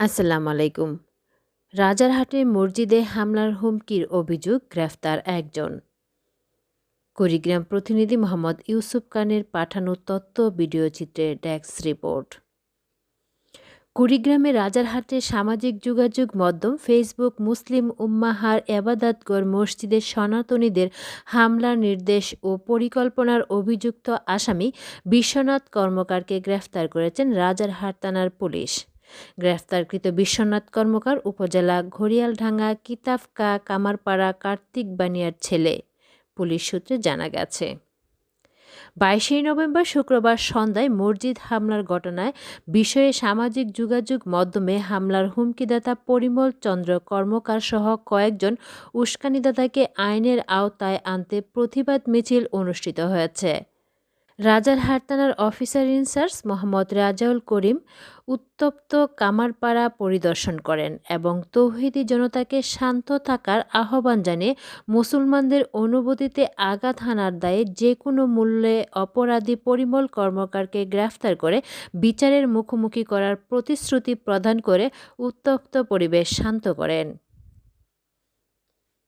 আসসালামু আলাইকুম। রাজারহাটে মসজিদে হামলার হুমকির অভিযোগ গ্রেফতার একজন। কুড়িগ্রাম প্রতিনিধি মোহাম্মদ ইউসুফ খানের পাঠানো তথ্য ভিডিও চিত্রে ডেস্ক রিপোর্ট। কুড়িগ্রামে রাজারহাটে সামাজিক যোগাযোগ মাধ্যম ফেসবুক, মুসলিম উম্মাহার এবাদাতগর মসজিদের সনাতনীদের হামলার নির্দেশ ও পরিকল্পনার অভিযুক্ত আসামি বিশ্বনাথ কর্মকারকে গ্রেফতার করেছেন রাজারহাট থানার পুলিশ। গ্রেফতারকৃত বিশ্বনাথ কর্মকার উপজেলা ঘড়িয়ালঢাঙ্গা কিতাফকা কামারপাড়া কার্তিক বানিয়ার ছেলে, পুলিশ সূত্রে জানা গেছে। বাইশে নভেম্বর শুক্রবার সন্ধ্যায় মসজিদ হামলার ঘটনায় বিষয়ে সামাজিক যোগাযোগ মাধ্যমে হামলার হুমকিদাতা পরিমল চন্দ্র কর্মকার সহ কয়েকজন উস্কানিদাতাকে আইনের আওতায় আনতে প্রতিবাদ মিছিল অনুষ্ঠিত হয়েছে। রাজারহাট থানার officer in charge Mohammad Rajaul Karim উত্তপ্ত কামারপাড়া পরিদর্শন করেন এবং তৌহিদি জনতাকে শান্ত থাকার আহ্বান জানিয়ে মুসলমানদের অনুভূতিতে আঘাত হানার দায়ে যে কোনো মূল্যে অপরাধী পরিমল কর্মকারকে গ্রেফতার করে বিচারের মুখোমুখি করার প্রতিশ্রুতি প্রদান করে উত্তপ্ত পরিবেশ শান্ত করেন।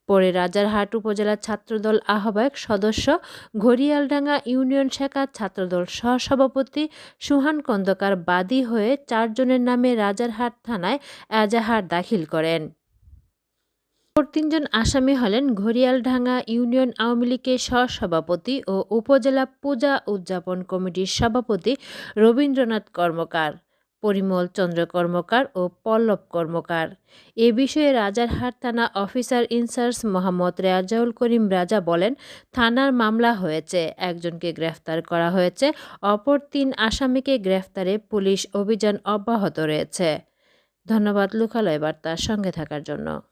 পরে রাজারহাট উপজেলা ছাত্রদল আহ্বায়ক সদস্য ঘড়িয়ালডাঙ্গা ইউনিয়ন শাখার ছাত্রদল সহসভাপতি সুহান কন্দকার বাদী হয়ে চারজনের নামে রাজারহাট থানায় এজাহার দাখিল করেন। তিনজন আসামি হলেন ঘড়িয়ালডাঙ্গা ইউনিয়ন আওয়ামী লীগের সহসভাপতি ও উপজেলা পূজা উদযাপন কমিটির সভাপতি রবীন্দ্রনাথ কর্মকার। পরিমল চন্দ্র কর্মকার ও পল্লব কর্মকার। এ বিষয়ে রাজারহাট থানা officer in charge Mohammad Reazaul Karim Raja বলেন, থানার মামলা হয়েছে, একজনকে গ্রেফতার করা হয়েছে, অপর তিন আসামিকে গ্রেফতারে পুলিশ অভিযান অব্যাহত রয়েছে। ধন্যবাদ, লোকালয় বার্তার সঙ্গে থাকার জন্য।